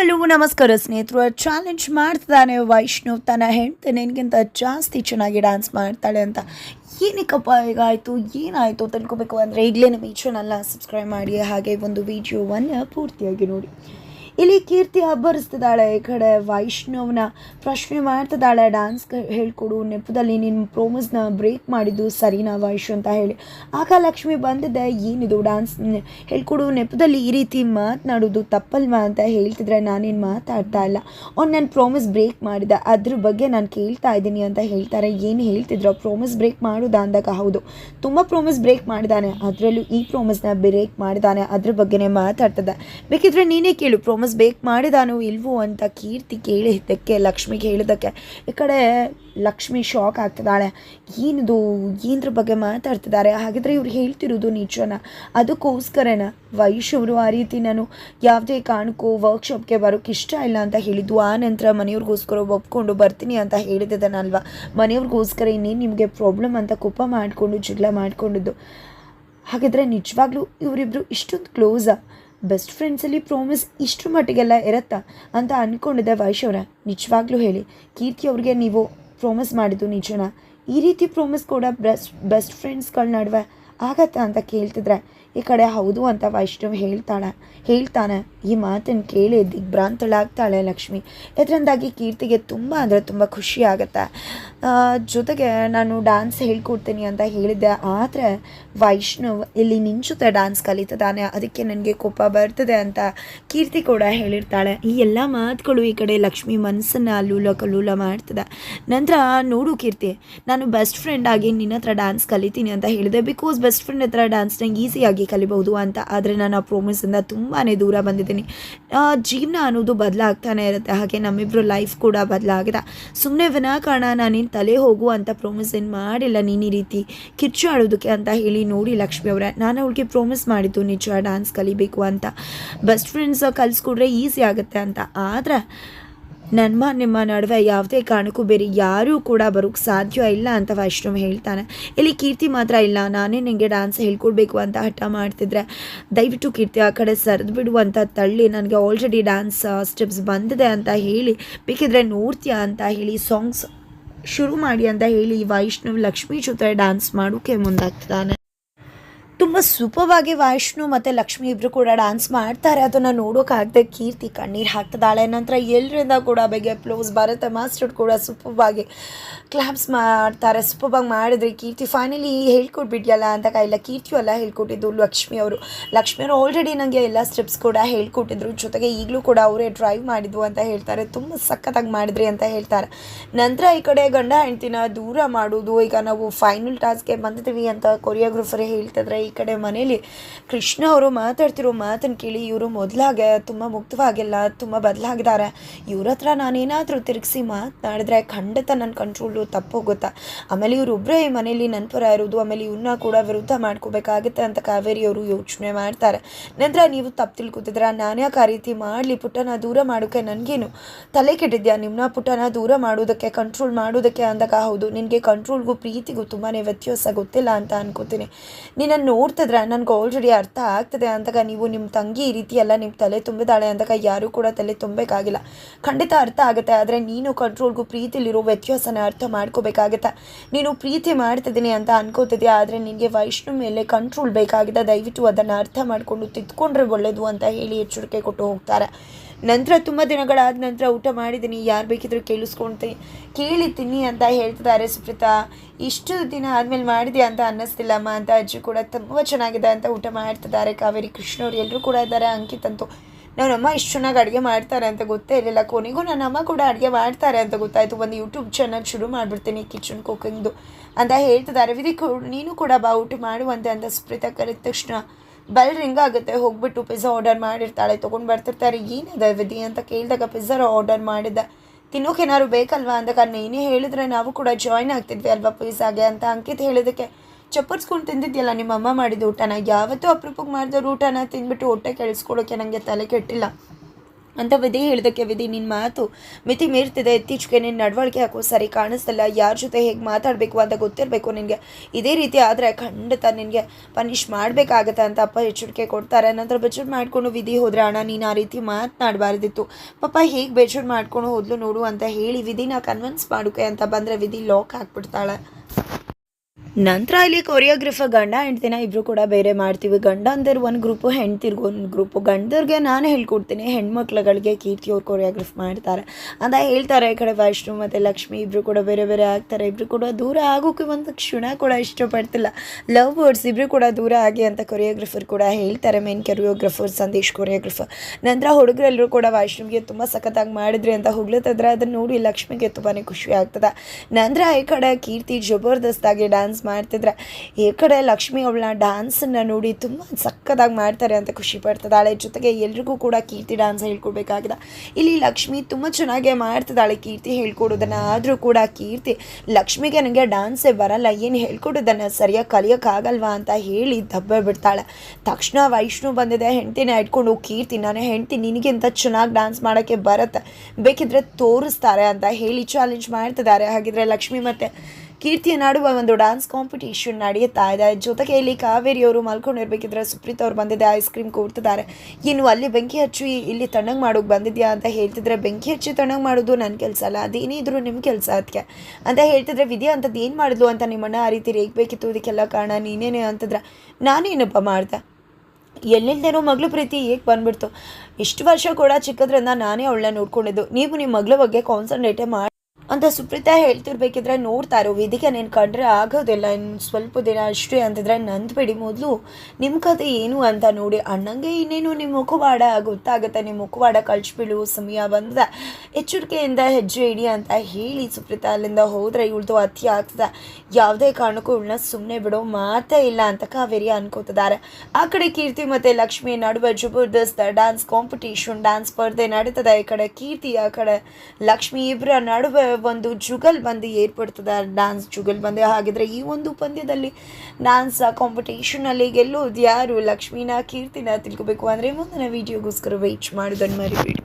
ಎಲ್ಲರಿಗೂ ನಮಸ್ಕಾರ ಸ್ನೇಹಿತರು ಚಾಲೆಂಜ್ ಮಾಡ್ತಿದ್ದಾನೆ ವೈಷ್ಣವ್. ತನ್ನ ಹೆಂಡತಿ ನಿನಗಿಂತ ಜಾಸ್ತಿ ಚೆನ್ನಾಗಿ ಡ್ಯಾನ್ಸ್ ಮಾಡ್ತಾಳೆ ಅಂತ. ಏನಕ್ಕಪ್ಪ ಹೀಗಾಯಿತು ಏನಾಯಿತು ತಿಳ್ಕೊಬೇಕು ಅಂದರೆ ಈಗಲೇ ನಮ್ಮ ಈ ಚಾನಲ್ನ ಸಬ್ಸ್ಕ್ರೈಬ್ ಮಾಡಿ. ಹಾಗೆ ಒಂದು ವಿಡಿಯೋವನ್ನು ಪೂರ್ತಿಯಾಗಿ ನೋಡಿ. ಇಲ್ಲಿ ಕೀರ್ತಿ ಅಬ್ಬರಿಸ್ತಿದ್ದಾಳೆ. ಈ ಕಡೆ ವೈಷ್ಣವ್ನ ಪ್ರಶ್ನೆ ಮಾಡ್ತಿದ್ದಾಳೆ. ಡ್ಯಾನ್ಸ್ ಹೇಳ್ಕೊಡು, ನೆಪದಲ್ಲಿ ನಿನ್ನ ಪ್ರೋಮಸ್ನ ಬ್ರೇಕ್ ಮಾಡಿದ್ದು ಸರಿನಾ ವೈಶು ಅಂತ ಹೇಳಿ. ಆಗ ಲಕ್ಷ್ಮಿ ಬಂದಿದ್ದೆ ಏನಿದು ಡ್ಯಾನ್ಸ್ ಹೇಳ್ಕೊಡು, ನೆಪದಲ್ಲಿ ಈ ರೀತಿ ಮಾತನಾಡೋದು ತಪ್ಪಲ್ವಾ ಅಂತ ಹೇಳ್ತಿದ್ರೆ ನಾನೇನು ಮಾತಾಡ್ತಾ ಇಲ್ಲ. ಅವ್ನು ನನ್ನ ಪ್ರೋಮಿಸ್ ಬ್ರೇಕ್ ಮಾಡಿದ. ಅದ್ರ ಬಗ್ಗೆ ನಾನು ಕೇಳ್ತಾ ಇದ್ದೀನಿ ಅಂತ ಹೇಳ್ತಾರೆ. ಏನು ಹೇಳ್ತಿದ್ರು? ಪ್ರೋಮಿಸ್ ಬ್ರೇಕ್ ಮಾಡೋದಾ ಅಂದಾಗ ಹೌದು. ತುಂಬ ಪ್ರೋಮಿಸ್ ಬ್ರೇಕ್ ಮಾಡಿದಾನೆ. ಅದರಲ್ಲೂ ಈ ಪ್ರೋಮಿಸ್ನ ಬ್ರೇಕ್ ಮಾಡಿದಾನೆ. ಅದ್ರ ಬಗ್ಗೆನೇ ಮಾತಾಡ್ತದೆ ಬೇಕಿದ್ರೆ ನೀನೇ ಕೇಳು. ಪ್ರೋಮಿಸ್ ಬೇಕ್ ಮಾಡಿದಾನು ಇಲ್ವೋ ಅಂತ ಕೀರ್ತಿ ಕೇಳಿದ್ದಕ್ಕೆ ಲಕ್ಷ್ಮಿಗೆ ಹೇಳಿದ್ದಕ್ಕೆ ಈ ಕಡೆ ಲಕ್ಷ್ಮಿ ಶಾಕ್ ಆಗ್ತಿದ್ದಾಳೆ. ಏನಿದು? ಏನದ್ರ ಬಗ್ಗೆ ಮಾತಾಡ್ತಿದ್ದಾರೆ? ಹಾಗಿದ್ರೆ ಇವ್ರು ಹೇಳ್ತಿರೋದು ನಿಜನ. ಅದಕ್ಕೋಸ್ಕರನ ವೈಶವರು ಆ ರೀತಿ ನಾನು ಯಾವುದೇ ಕಾರಣಕ್ಕೂ ವರ್ಕ್ಶಾಪ್ಗೆ ಬರೋಕ್ಕೆ ಇಷ್ಟ ಇಲ್ಲ ಅಂತ ಹೇಳಿದ್ದು. ಆ ನಂತರ ಮನೆಯವ್ರಿಗೋಸ್ಕರ ಒಪ್ಕೊಂಡು ಬರ್ತೀನಿ ಅಂತ ಹೇಳಿದ್ದನಲ್ವ? ಮನೆಯವ್ರಿಗೋಸ್ಕರ ಇನ್ನೇನು ನಿಮಗೆ ಪ್ರಾಬ್ಲಮ್ ಅಂತ ಕೋಪ ಮಾಡಿಕೊಂಡು, ಜಗಳ ಮಾಡ್ಕೊಂಡಿದ್ದು? ಹಾಗಿದ್ರೆ ನಿಜವಾಗ್ಲೂ ಇವರಿಬ್ಬರು ಇಷ್ಟೊಂದು ಕ್ಲೋಸಾ ಬೆಸ್ಟ್ ಫ್ರೆಂಡ್ಸಲ್ಲಿ ಪ್ರಾಮಿಸ್ ಇಷ್ಟರ ಮಟ್ಟಿಗೆಲ್ಲ ಇರತ್ತಾ ಅಂತ ಅಂದ್ಕೊಂಡಿದ್ದೆ ವೈಶವ್ರ ನಿಜವಾಗ್ಲೂ ಹೇಳಿ, ಕೀರ್ತಿ ಅವ್ರಿಗೆ ನೀವು ಪ್ರಾಮಿಸ್ ಮಾಡಿದ್ದು ನಿಜನಾ? ಈ ರೀತಿ ಪ್ರಾಮಿಸ್ ಕೂಡ ಬೆಸ್ಟ್ ಬೆಸ್ಟ್ ಫ್ರೆಂಡ್ಸ್ಗಳ ನಡುವೆ ಆಗತ್ತಾ ಅಂತ ಕೇಳ್ತಿದ್ರೆ ಈ ಕಡೆ ಹೌದು ಅಂತ ವೈಷ್ಣವ್ ಹೇಳ್ತಾಳೆ ಹೇಳ್ತಾನೆ. ಈ ಮಾತನ್ನು ಕೇಳಿ ದಿಗ್ಭ್ರಾಂತಳಾಗ್ತಾಳೆ ಲಕ್ಷ್ಮಿ. ಇದರಿಂದಾಗಿ ಕೀರ್ತಿಗೆ ತುಂಬ ಅಂದರೆ ತುಂಬ ಖುಷಿ ಆಗುತ್ತೆ. ಜೊತೆಗೆ ನಾನು ಡ್ಯಾನ್ಸ್ ಹೇಳ್ಕೊಡ್ತೀನಿ ಅಂತ ಹೇಳಿದ್ದೆ. ಆದರೆ ವೈಷ್ಣವ್ ಇಲ್ಲಿ ನಿಂಚುತ್ತೆ ಡ್ಯಾನ್ಸ್ ಕಲಿತದಾನೆ. ಅದಕ್ಕೆ ನನಗೆ ಕೋಪ ಬರ್ತದೆ ಅಂತ ಕೀರ್ತಿ ಕೂಡ ಹೇಳಿರ್ತಾಳೆ. ಈ ಎಲ್ಲ ಮಾತುಗಳು ಈ ಕಡೆ ಲಕ್ಷ್ಮಿ ಮನಸ್ಸನ್ನು ಅಲ್ಲೂಲ ಕಲ್ಲೂಲ ಮಾಡ್ತದೆ. ನಂತರ ನೋಡು ಕೀರ್ತಿ, ನಾನು ಬೆಸ್ಟ್ ಫ್ರೆಂಡ್ ಆಗಿ ನಿನ್ನ ಹತ್ರ ಡ್ಯಾನ್ಸ್ ಕಲಿತೀನಿ ಅಂತ ಹೇಳಿದೆ. ಬಿಕಾಸ್ ಬೆಸ್ಟ್ ಫ್ರೆಂಡ್ ಹತ್ರ ಡ್ಯಾನ್ಸ್ನ ಈಸಿಯಾಗಿ ಕಲಿಬಹುದು ಅಂತ. ಆದರೆ ನಾನು ಆ ಪ್ರೋಮಿಸಿಂದ ತುಂಬಾ ದೂರ ಬಂದಿದ್ದೀನಿ. ಜೀವನ ಅನ್ನೋದು ಬದಲಾಗ್ತಾನೆ ಇರುತ್ತೆ. ಹಾಗೆ ನಮ್ಮಿಬ್ಬರು ಲೈಫ್ ಕೂಡ ಬದಲಾಗಿದೆ. ಸುಮ್ಮನೆ ವಿನಾಕಾರಣ ನಾನೇನು ತಲೆ ಹೋಗು ಅಂತ ಪ್ರಾಮಿಸ್ ಏನು ಮಾಡಿಲ್ಲ ನೀನು ಈ ರೀತಿ ಕಿಚ್ಚು ಆಡೋದಕ್ಕೆ ಅಂತ ಹೇಳಿ ನೋಡಿ ಲಕ್ಷ್ಮಿ ಅವರೇ. ನಾನು ಅವಳಿಗೆ ಪ್ರಾಮಿಸ್ ಮಾಡಿದ್ದು ನಿಜ ಡ್ಯಾನ್ಸ್ ಕಲಿಬೇಕು ಅಂತ. ಬೆಸ್ಟ್ ಫ್ರೆಂಡ್ಸ್ ಕಲಿಸ್ಕೊಡ್ರೆ ಈಸಿ ಆಗುತ್ತೆ ಅಂತ. ಆದರೆ ನನ್ನ ನಿಮ್ಮ ನಡುವೆ ಯಾವುದೇ ಕಾರಣಕ್ಕೂ ಬೇರೆ ಯಾರೂ ಕೂಡ ಬರೋಕ್ಕೆ ಸಾಧ್ಯ ಇಲ್ಲ ಅಂತ ವೈಷ್ಣವ್ ಹೇಳ್ತಾನೆ. ಇಲ್ಲಿ ಕೀರ್ತಿ ಮಾತ್ರ ಇಲ್ಲ, ನಾನೇ ನಿನಗೆ ಡ್ಯಾನ್ಸ್ ಹೇಳ್ಕೊಡ್ಬೇಕು ಅಂತ ಹಠ ಮಾಡ್ತಿದ್ರೆ. ದಯವಿಟ್ಟು ಕೀರ್ತಿ, ಆ ಕಡೆ ಸರಿದು ಬಿಡುವಂತ ತಳ್ಳಿ, ನನಗೆ ಆಲ್ರೆಡಿ ಡ್ಯಾನ್ಸ್ ಸ್ಟೆಪ್ಸ್ ಬಂದಿದೆ ಅಂತ ಹೇಳಿ. ಬೇಕಿದ್ರೆ ನೋಡ್ತೀಯಾ ಅಂತ ಹೇಳಿ ಸಾಂಗ್ಸ್ ಶುರು ಮಾಡಿ ಅಂತ ಹೇಳಿ ವೈಷ್ಣವ್ ಲಕ್ಷ್ಮಿ ಜೊತೆ ಡ್ಯಾನ್ಸ್ ಮಾಡೋಕ್ಕೆ ಮುಂದಾಗ್ತಿದ್ದಾನೆ. ತುಂಬ ಸೂಪರ್ವಾಗಿ ವೈಷ್ಣು ಮತ್ತು ಲಕ್ಷ್ಮಿ ಇಬ್ಬರು ಕೂಡ ಡ್ಯಾನ್ಸ್ ಮಾಡ್ತಾರೆ. ಅದನ್ನು ನೋಡೋಕ್ಕಾಗದೆ ಕೀರ್ತಿ ಕಣ್ಣೀರು ಹಾಕ್ತಿದ್ದಾಳೆ. ನಂತರ ಎಲ್ಲರಿಂದ ಕೂಡ ಬೆಗೆ ಪ್ಲೋಸ್ ಭಾರತ ಮಾಸ್ಟರ್ ಕೂಡ ಸೂಪರ್ವಾಗಿ ಕ್ಲಾಪ್ಸ್ ಮಾಡ್ತಾರೆ. ಸೂಪರ್ವಾಗಿ ಮಾಡಿದ್ರಿ ಕೀರ್ತಿ ಫೈನಲಿ ಹೇಳ್ಕೊಟ್ಬಿಟ್ಯಲ್ಲ ಅಂತ ಇಲ್ಲ ಕೀರ್ತಿ ಎಲ್ಲ ಹೇಳ್ಕೊಟ್ಟಿದ್ದು ಲಕ್ಷ್ಮಿ ಅವರು. ಲಕ್ಷ್ಮಿ ಅವರು ಆಲ್ರೆಡಿ ನನಗೆ ಎಲ್ಲ ಸ್ಟೆಪ್ಸ್ ಕೂಡ ಹೇಳ್ಕೊಟ್ಟಿದ್ರು. ಜೊತೆಗೆ ಈಗಲೂ ಕೂಡ ಅವರೇ ಡ್ರೈವ್ ಮಾಡಿದ್ವು ಅಂತ ಹೇಳ್ತಾರೆ. ತುಂಬ ಸಖತ್ತಾಗಿ ಮಾಡಿದ್ರಿ ಅಂತ ಹೇಳ್ತಾರೆ. ನಂತರ ಈ ಕಡೆ ಗಂಡ ಹೆಂಡ್ತಿನ ದೂರ ಮಾಡೋದು. ಈಗ ನಾವು ಫೈನಲ್ ಟಾಸ್ಕ್ಗೆ ಬಂದಿದ್ದೀವಿ ಅಂತ ಕೊರಿಯೋಗ್ರಫರ್ ಹೇಳ್ತಿದ್ರೆ ಈ ಕಡೆ ಮನೇಲಿ ಕೃಷ್ಣ ಅವರು ಮಾತಾಡ್ತಿರೋ ಮಾತನ್ನು ಕೇಳಿ ಇವರು ಮೊದಲಾಗೆ ತುಂಬ ಮುಕ್ತವಾಗಿಲ್ಲ ತುಂಬ ಬದಲಾಗಿದ್ದಾರೆ. ಇವ್ರ ಹತ್ರ ನಾನೇನಾದರೂ ತಿರುಗಿಸಿ ಮಾತನಾಡಿದ್ರೆ ಖಂಡಿತ ನನ್ನ ಕಂಟ್ರೋಲು ತಪ್ಪೋಗುತ್ತಾ. ಆಮೇಲೆ ಇವರೊಬ್ಬರೇ ಈ ಮನೇಲಿ ನನ್ನ ಪರ ಇರೋದು, ಆಮೇಲೆ ಇವ್ರನ್ನ ಕೂಡ ವಿರುದ್ಧ ಮಾಡ್ಕೋಬೇಕಾಗುತ್ತೆ ಅಂತ ಕಾವೇರಿ ಅವರು ಯೋಚನೆ ಮಾಡ್ತಾರೆ. ನಂತರ ನೀವು ತಪ್ಪು ತಿಳ್ಕೊತಿದ್ರ ನಾನು ಯಾಕೆ ಆ ರೀತಿ ಮಾಡಲಿ? ಪುಟ್ಟನ ದೂರ ಮಾಡೋಕ್ಕೆ ನನಗೇನು? ತಲೆ ಕೆಟ್ಟಿದ್ಯಾ ನಿಮ್ಮನ್ನ ಪುಟ್ಟನ ದೂರ ಮಾಡೋದಕ್ಕೆ ಕಂಟ್ರೋಲ್ ಮಾಡೋದಕ್ಕೆ ಅಂದಾಗ ಹೌದು, ನಿನಗೆ ಕಂಟ್ರೋಲ್ಗೂ ಪ್ರೀತಿಗೂ ತುಂಬಾ ವ್ಯತ್ಯಾಸ ಗೊತ್ತಿಲ್ಲ ಅಂತ ಅನ್ಕೋತೀನಿ. ನಿನ್ನನ್ನು ನೋಡ್ತಿದ್ರೆ ನನಗೆ ಆಲ್ರೆಡಿ ಅರ್ಥ ಆಗ್ತದೆ ಅಂದಾಗ ನೀವು ನಿಮ್ಮ ತಂಗಿ ಈ ರೀತಿ ಎಲ್ಲ ನಿಮ್ಮ ತಲೆ ತುಂಬಿದಾಳೆ ಅಂದಾಗ ಯಾರೂ ಕೂಡ ತಲೆ ತುಂಬಬೇಕಾಗಿಲ್ಲ ಖಂಡಿತ ಅರ್ಥ ಆಗುತ್ತೆ, ಆದರೆ ನೀನು ಕಂಟ್ರೋಲ್ಗೂ ಪ್ರೀತಿಲಿರೋ ವ್ಯತ್ಯಾಸನ ಅರ್ಥ ಮಾಡ್ಕೋಬೇಕಾಗತ್ತೆ. ನೀನು ಪ್ರೀತಿ ಮಾಡ್ತಿದ್ದೀನಿ ಅಂತ ಅನ್ಕೋತಿದ್ಯಾ, ಆದರೆ ನಿನಗೆ ವೈಷ್ಣು ಮೇಲೆ ಕಂಟ್ರೋಲ್ ಬೇಕಾಗಿದೆ, ದಯವಿಟ್ಟು ಅದನ್ನು ಅರ್ಥ ಮಾಡಿಕೊಂಡು ತಿದ್ಕೊಂಡ್ರೆ ಒಳ್ಳೆಯದು ಅಂತ ಹೇಳಿ ಎಚ್ಚರಿಕೆ ಕೊಟ್ಟು ಹೋಗ್ತಾರೆ. ನಂತರ ತುಂಬ ದಿನಗಳಾದ ನಂತರ ಊಟ ಮಾಡಿದ್ದೀನಿ. ಯಾರು ಬೇಕಿದ್ರು ಕೇಳಿಸ್ಕೊಳ್ತೀನಿ ತಿನ್ನಿ ಅಂತ ಹೇಳ್ತಿದ್ದಾರೆ ಸುಪ್ರೀತಾ. ಇಷ್ಟು ದಿನ ಆದಮೇಲೆ ಮಾಡಿದೆ ಅಂತ ಅನ್ನಿಸ್ತಿಲ್ಲಮ್ಮ ಅಂತ. ಅಜ್ಜಿ ಕೂಡ ತುಂಬ ಚೆನ್ನಾಗಿದೆ ಅಂತ ಊಟ ಮಾಡ್ತಿದ್ದಾರೆ. ಕಾವೇರಿ ಕೃಷ್ಣವ್ರು ಎಲ್ಲರೂ ಕೂಡ ಇದ್ದಾರೆ. ಅಂಕಿತ್ ಅಂತೂ. ನಮ್ಮ ಇಷ್ಟು ಚೆನ್ನಾಗಿ ಅಡುಗೆ ಮಾಡ್ತಾರೆ ಅಂತ ಗೊತ್ತೇ ಇರಲಿಲ್ಲ. ಕೊನೆಗೂ ನನ್ನ ಅಮ್ಮ ಕೂಡ ಅಡುಗೆ ಮಾಡ್ತಾರೆ ಅಂತ ಗೊತ್ತಾಯಿತು. ಒಂದು ಯೂಟ್ಯೂಬ್ ಚಾನಲ್ ಶುರು ಮಾಡಿಬಿಡ್ತೀನಿ ಕಿಚನ್ ಕುಕಿಂಗ್ದು ಅಂತ ಹೇಳ್ತಿದ್ದಾರೆ. ವಿಧಿ ನೀನು ಕೂಡ ಬಾ ಊಟ ಮಾಡುವಂತೆ ಅಂತ ಸುಪ್ರೀತಾ ಕರೆದ ತಕ್ಷಣ ಬೆಲ್ ರಿಂಗ್ ಆಗುತ್ತೆ. ಹೋಗ್ಬಿಟ್ಟು ಪಿಜ್ಜಾ ಆರ್ಡರ್ ಮಾಡಿರ್ತಾಳೆ, ತೊಗೊಂಡು ಬರ್ತಿರ್ತಾರೆ. ಏನಿದೆ ವಿಧಿ ಅಂತ ಕೇಳಿದಾಗ ಪಿಜ್ಜಾ ಆರ್ಡರ್ ಮಾಡಿದ್ದೆ. ತಿನ್ನೋಕೆ ಏನಾದ್ರು ಬೇಕಲ್ವಾ? ಅಂದಾಗ ನೀನೇ ಹೇಳಿದ್ರೆ ನಾವು ಕೂಡ ಜಾಯ್ನ್ ಆಗ್ತಿದ್ವಿ ಅಲ್ವಾ ಪಿಜ್ಜಾಗೆ ಅಂತ ಅಂಕಿತ್ ಹೇಳಿದಕ್ಕೆ. ಚಪ್ಪರ್ಸ್ಕೊಂಡು ತಿಂದಿದ್ಯಲ್ಲ, ನಿಮ್ಮ ಅಮ್ಮ ಮಾಡಿದ ಊಟನ? ಯಾವತ್ತೂ ಅಪ್ರೂಪಕ್ಕೆ ಮಾಡಿದವ್ರು ಊಟನ ತಿಂದ್ಬಿಟ್ಟು ಹೊಟ್ಟೆ ಕೆಳಿಸ್ಕೊಳ್ಳೋಕೆ ನನಗೆ ತಲೆ ಕೆಟ್ಟಿಲ್ಲ. ಅಂತ ವಿಧಿ ಹೇಳಿದಕ್ಕೆ ವಿಧಿ ನಿನ್ನ ಮಾತು ಮಿತಿ ಮೀರ್ತಿದೆ. ಇತ್ತೀಚೆಗೆ ನಿನ್ನ ನಡವಳಿಕೆ ಹಾಕೋ ಸರಿ ಕಾಣಿಸ್ತಿಲ್ಲ. ಯಾರ ಜೊತೆ ಹೇಗೆ ಮಾತಾಡಬೇಕು ಅಂತ ಗೊತ್ತಿರಬೇಕು ನಿನಗೆ. ಇದೇ ರೀತಿ ಆದರೆ ಖಂಡಿತ ನಿನಗೆ ಪನಿಷ್ ಮಾಡಬೇಕಾಗತ್ತೆ ಅಂತ ಅಪ್ಪ ಎಚ್ಚರಿಕೆ ಕೊಡ್ತಾರೆ. ನಂತರ ಬೇಜಾರು ಮಾಡ್ಕೊಂಡು ವಿಧಿ ಹೋದರೆ, ಅಣ್ಣ, ನೀನು ಆ ರೀತಿ ಮಾತನಾಡಬಾರ್ದಿತ್ತು. ಪಾಪ ಹೇಗೆ ಬೇಜಾರು ಮಾಡ್ಕೊಂಡು ಹೋದ್ಲು ನೋಡು ಅಂತ ಹೇಳಿ ವಿಧಿನ ಕನ್ವಿನ್ಸ್ ಮಾಡೋಕೆ ಅಂತ ಬಂದರೆ ವಿಧಿ ಲಾಕ್ ಹಾಕ್ಬಿಡ್ತಾಳೆ. ನಂತರ ಇಲ್ಲಿ ಕೊರಿಯೋಗ್ರಫರ್ ಗಂಡ, ಹೆಂಡ್ತಿನ ಇಬ್ಬರು ಕೂಡ ಬೇರೆ ಮಾಡ್ತೀವಿ. ಗಂಡ ಅಂದಿರು ಒಂದು ಗ್ರೂಪು ಹೆಂಡ್ತಿರ್ಗೆ ಒಂದು ಗ್ರೂಪು ಗಂಡರಿಗೆ ನಾನು ಹೇಳ್ಕೊಡ್ತೀನಿ, ಹೆಣ್ಮಕ್ಳುಗಳಿಗೆ ಕೀರ್ತಿ ಅವ್ರು ಕೊರಿಯೋಗ್ರಫ್ ಮಾಡ್ತಾರೆ. ಅಂತ ಹೇಳ್ತಾರೆ ಈ ಕಡೆ ವೈಷ್ಣು ಮತ್ತು ಲಕ್ಷ್ಮಿ ಇಬ್ಬರು ಕೂಡ ಬೇರೆ ಬೇರೆ ಆಗ್ತಾರೆ. ಇಬ್ಬರು ಕೂಡ ದೂರ ಆಗೋಕೆ ಒಂದು ಕ್ಷಣ ಕೂಡ ಇಷ್ಟಪಡ್ತಿಲ್ಲ. ಲವ್ ವರ್ಡ್ಸ್ ಇಬ್ರು ಕೂಡ ದೂರ ಆಗಿ ಅಂತ ಕೊರಿಯೋಗ್ರಫರ್ ಕೂಡ ಹೇಳ್ತಾರೆ ಮೇನ್ ಕೊರಿಯೋಗ್ರಫರ್ ಸಂದೇಶ್ ಕೊರಿಯೋಗ್ರಫರ್ ನಂತರ ಹುಡುಗರೆಲ್ಲರೂ ಕೂಡ ವೈಷ್ಣುವಿಗೆ ತುಂಬ ಸಖತ್ತಾಗಿ ಮಾಡಿದ್ರಿ ಅಂತ ಹೊಗ್ಲತ್ತಿದ್ರೆ ಅದನ್ನು ನೋಡಿ ಲಕ್ಷ್ಮಿಗೆ ತುಂಬಾ ಖುಷಿ ಆಗ್ತದೆ. ನಂತರ ಈ ಕಡೆ ಕೀರ್ತಿ ಜಬರ್ದಸ್ತಾಗಿ ಡ್ಯಾನ್ಸ್ ಮಾಡ್ತಿದ್ರೆ. ಈ ಕಡೆ ಲಕ್ಷ್ಮಿ ಅವಳನ್ನ ಡ್ಯಾನ್ಸನ್ನು ನೋಡಿ ತುಂಬ ಸಕ್ಕತ್ತಾಗಿ ಮಾಡ್ತಾರೆ ಅಂತ ಖುಷಿ ಪಡ್ತದಾಳೆ ಜೊತೆಗೆ ಎಲ್ರಿಗೂ ಕೂಡ ಕೀರ್ತಿ ಡ್ಯಾನ್ಸ್ ಹೇಳ್ಕೊಡ್ಬೇಕಾಗಿದೆ. ಇಲ್ಲಿ ಲಕ್ಷ್ಮಿ ತುಂಬ ಚೆನ್ನಾಗೇ ಮಾಡ್ತಿದ್ದಾಳೆ ಕೀರ್ತಿ ಹೇಳ್ಕೊಡೋದನ್ನು. ಆದರೂ ಕೂಡ ಕೀರ್ತಿ ಲಕ್ಷ್ಮಿಗೆ ನನಗೆ ಡ್ಯಾನ್ಸೇ ಬರಲ್ಲ. ಏನು ಹೇಳ್ಕೊಡೋದನ್ನು ಸರಿಯಾಗಿ ಕಲಿಯೋಕ್ಕಾಗಲ್ವಾ ಅಂತ ಹೇಳಿ ದಬ್ಬೆ ಬಿಡ್ತಾಳೆ. ತಕ್ಷಣ ವೈಷ್ಣು ಬಂದಿದೆ. ಹೆಂಡ್ತಿನ ಇಟ್ಕೊಂಡು ಕೀರ್ತಿ, ನಾನು ಹೆಂಡ್ತಿ, ನಿನಗಿಂತ ಚೆನ್ನಾಗಿ ಡ್ಯಾನ್ಸ್ ಮಾಡೋಕ್ಕೆ ಬರತ್ತೆ. ಬೇಕಿದ್ರೆ ತೋರಿಸ್ತಾರೆ ಅಂತ ಹೇಳಿ ಚಾಲೆಂಜ್ ಮಾಡ್ತಿದ್ದಾರೆ. ಹಾಗಿದ್ರೆ ಲಕ್ಷ್ಮಿ ಮತ್ತು ಕೀರ್ತಿಯ ನಾಡುವ ಒಂದು ಡ್ಯಾನ್ಸ್ ಕಾಂಪಿಟೇಷನ್ ನಡೆಯುತ್ತಾ ಇದೆ. ಜೊತೆಗೆ ಇಲ್ಲಿ ಕಾವೇರಿಯವರು ಮಲ್ಕೊಂಡಿರ್ಬೇಕಿದ್ರೆ ಸುಪ್ರೀತ್ ಅವ್ರು ಬಂದಿದೆ ಐಸ್ ಕ್ರೀಮ್ ಕೊಡ್ತಿದ್ದಾರೆ ಇನ್ನು ಅಲ್ಲಿ ಬೆಂಕಿ ಹಚ್ಚಿ ಇಲ್ಲಿ ತಣ್ಣಗೆ ಮಾಡೋಕೆ ಬಂದಿದ್ಯಾ ಅಂತ ಹೇಳ್ತಿದ್ರೆ, ಬೆಂಕಿ ಹಚ್ಚಿ ತಣ್ಣಗೆ ಮಾಡೋದು ನನ್ನ ಕೆಲಸ ಅಲ್ಲ ಅದೇನೇ ಇದ್ರು ನಿಮ್ಮ ಕೆಲಸ ಅದಕ್ಕೆ ಅಂತ ಹೇಳ್ತಿದ್ರೆ, ವಿದ್ಯಾ ಅಂತದ್ದು ಏನು ಮಾಡಿದ್ಲು ಅಂತ ನಿಮ್ಮನ್ನ ಆ ರೀತಿ ರೇಗಬೇಕಿತ್ತು, ಇದಕ್ಕೆಲ್ಲ ಕಾರಣ ನೀನೇನೆ ಅಂತಂದ್ರೆ. ನಾನೇನಪ್ಪ ಮಾಡ್ದೆ. ಎಲ್ಲಿಲ್ದೇನೋ ಮಗಳು ಪ್ರೀತಿ ಹೇಗೆ ಬಂದ್ಬಿಡ್ತು. ಇಷ್ಟು ವರ್ಷ ಕೂಡ ಚಿಕ್ಕದ್ರಿಂದ ನಾನೇ ಅವಳನ್ನ ನೋಡ್ಕೊಂಡಿದ್ದು. ನೀವು ನಿಮ್ಮ ಮಗಳ ಬಗ್ಗೆ ಕಾನ್ಸಂಟ್ರೇಟೇ ಮಾಡಿ ಅಂತ ಸುಪ್ರೀತಾ ಹೇಳ್ತಿರ್ಬೇಕಿದ್ರೆ ನೋಡ್ತಾರೋ ವೇದಿಕೆ ನೀನು ಕಂಡ್ರೆ ಆಗೋದಿಲ್ಲ. ಇನ್ನು ಸ್ವಲ್ಪ ದಿನ ಅಷ್ಟೇ ಅಂತಿದ್ರೆ ನಂದ್ಬೇಡಿ. ಮೊದಲು ನಿಮ್ಮ ಕತೆ ಏನು ಅಂತ ನೋಡಿ. ಅಣ್ಣಂಗೆ ಇನ್ನೇನು ನಿಮ್ಮ ಮುಖವಾಡ ಗೊತ್ತಾಗುತ್ತೆ. ನಿಮ್ಮ ಮುಖವಾಡ ಕಳ್ಸಿಬಿಡು. ಸಮಯ ಬಂದಿದೆ. ಎಚ್ಚರಿಕೆಯಿಂದ ಹೆಜ್ಜೆ ಇಡಿ ಅಂತ ಹೇಳಿ ಸುಪ್ರೀತಾ ಅಲ್ಲಿಂದ ಹೋದರೆ ಇವಳ್ದು ಅತಿ ಆಗ್ತದೆ. ಯಾವುದೇ ಕಾರಣಕ್ಕೂ ಇವಳನ್ನ ಸುಮ್ಮನೆ ಬಿಡೋ ಮಾತೇ ಇಲ್ಲ ಅಂತ ಕಾವೇರಿ ಅನ್ಕೋತಿದ್ದಾರೆ. ಆ ಕಡೆ ಕೀರ್ತಿ ಮತ್ತು ಲಕ್ಷ್ಮಿ ನಡುವೆ ಜಬರ್ದಸ್ತ್ ಡ್ಯಾನ್ಸ್ ಕಾಂಪಿಟೇಷನ್ ಡ್ಯಾನ್ಸ್ ಸ್ಪರ್ಧೆ ನಡೀತದೆ. ಈ ಕಡೆ ಕೀರ್ತಿ, ಆ ಕಡೆ ಲಕ್ಷ್ಮಿ ಇಬ್ಬರ ನಡುವೆ ಒಂದು ಜುಗಲ್ ಬಂದು ಏರ್ಪಡ್ತದೆ ಡ್ಯಾನ್ಸ್ ಜುಗಲ್ ಬಂದೆ. ಹಾಗಿದ್ರೆ ಈ ಒಂದು ಪಂದ್ಯದಲ್ಲಿ ಡ್ಯಾನ್ಸ್ ಕಾಂಪಿಟೇಷನಲ್ಲಿ ಗೆಲ್ಲೋದು ಯಾರು? ಲಕ್ಷ್ಮೀನ, ಕೀರ್ತಿನ ತಿಳ್ಕೊಬೇಕು. ಅಂದರೆ ಮುಂದಿನ ವೀಡಿಯೋಗೋಸ್ಕರ ವೆಯ್ಟ್ ಮಾಡೋದನ್ನು ಮರಿಬೇಡಿ.